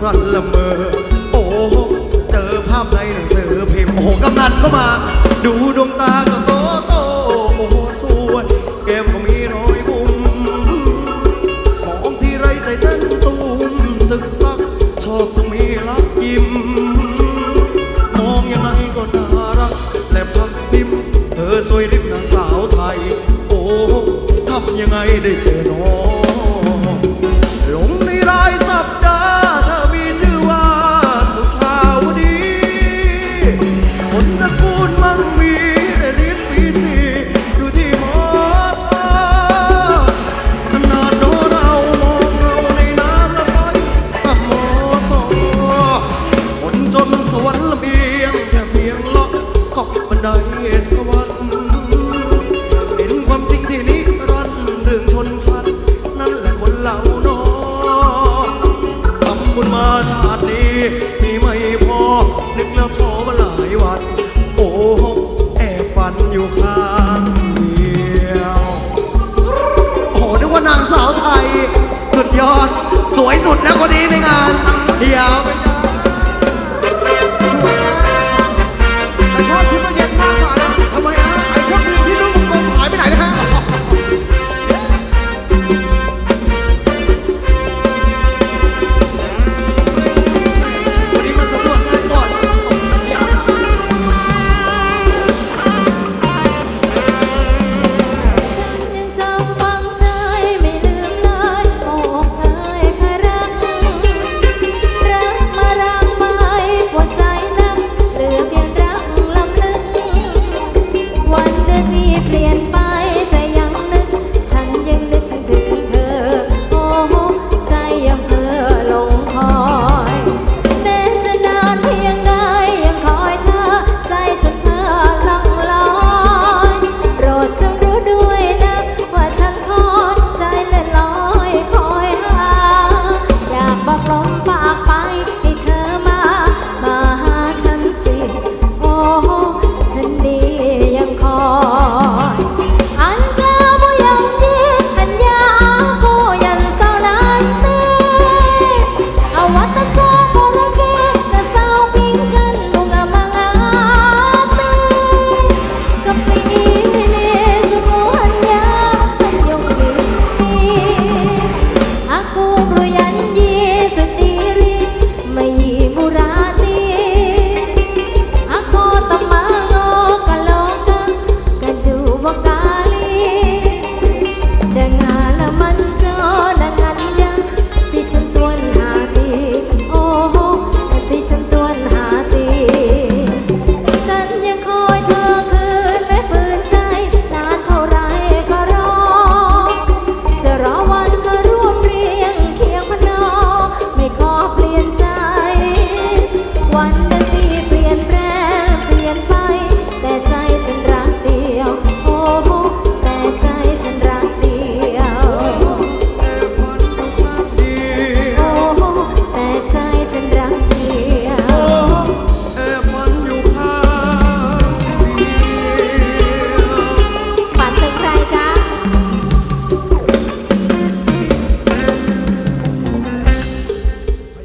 ครั้นละเมอ โอ้โหเจอภาพในหนังสือพิมพ์โอ้โหกำนันก็มา ดูดวงตาก็โตโตโอ้โหสวยแก้มก็มีรอยบุ๋มมองที่ไรใจเต้นตุ้มตึกตักชอบตรงมีรักยิ้มมองยังไงก็น่ารักและพักพิมเธอสวยริบนางสาวไทย โอ้ทำยังไงได้เจอน้อง นตระกูลมังมีรียนปีสีอยู่ที่มอทอนานโนเรามองเราในน้ำละไฟตั้งมอสอคนจนสวรรค์ลำเอียงแค่เพียงเลาะขอบบันไดสวรรค์เห็นความจริงที่นิรันดร์เรื่องชนชั้นนั่นแหละคนเราเนาะทำบุญมาชาตินี้ วันอยู่ข้างเดียว โอ้โหนึกว่านางสาวไทย สุดยอด สวยสุดนะคนนี้ในงานเดียว